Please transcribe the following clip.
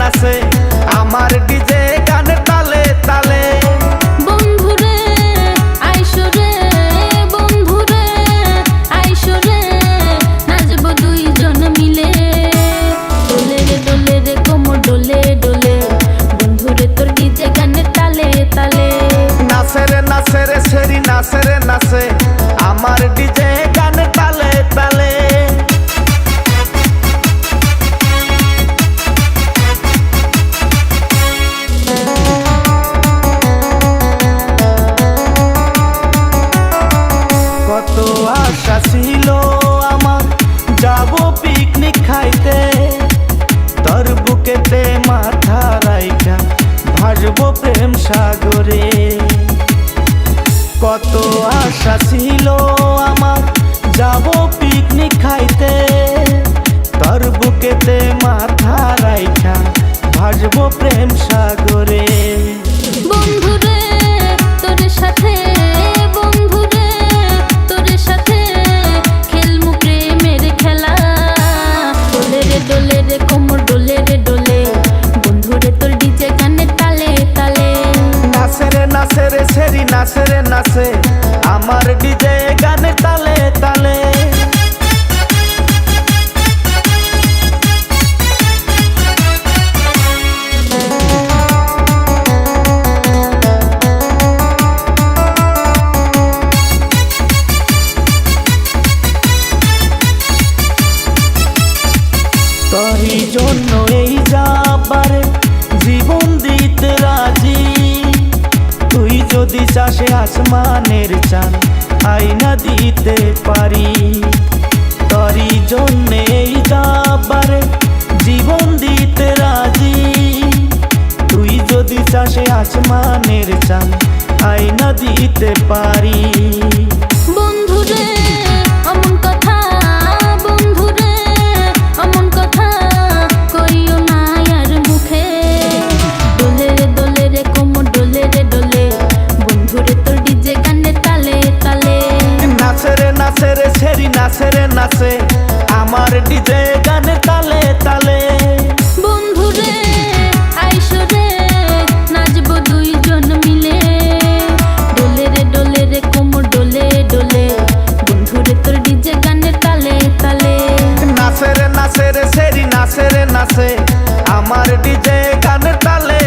নাচে আমার পিকনিক খাইতে। তোর বুকেতে মাথা রাইকা ভাসবো প্রেম সাগরে। কত আশা ছিল আমার যাব পিকনিক খাইতে। তোর বুকেতে মাথা রাইখা, ভাসবো প্রেম সাগরে। রে সেরি নাচে রে নাচে। আমার ডিজে গানে তালে তালে। চাষে আসমানের চান আইনা দিতে পারি। তরি জন্য যাবার জীবন দিতে রাজি। তুই যদি চাষে আসমানের চান আইনা দিতে পারি। বন্ধুরে নাচে রে নাচে আমার ডিজে গানে তালে তালে। বন্ধুরে আইসো রে নাচবো দুইজন মিলে। ডোলে রে ডোলে রে কোমর ডোলে ডোলে। বন্ধুরে তোর ডিজে গানে তালে তালে। নাচে রে নাচে রে সেরি নাচে রে নাচে আমার ডিজে গানে তালে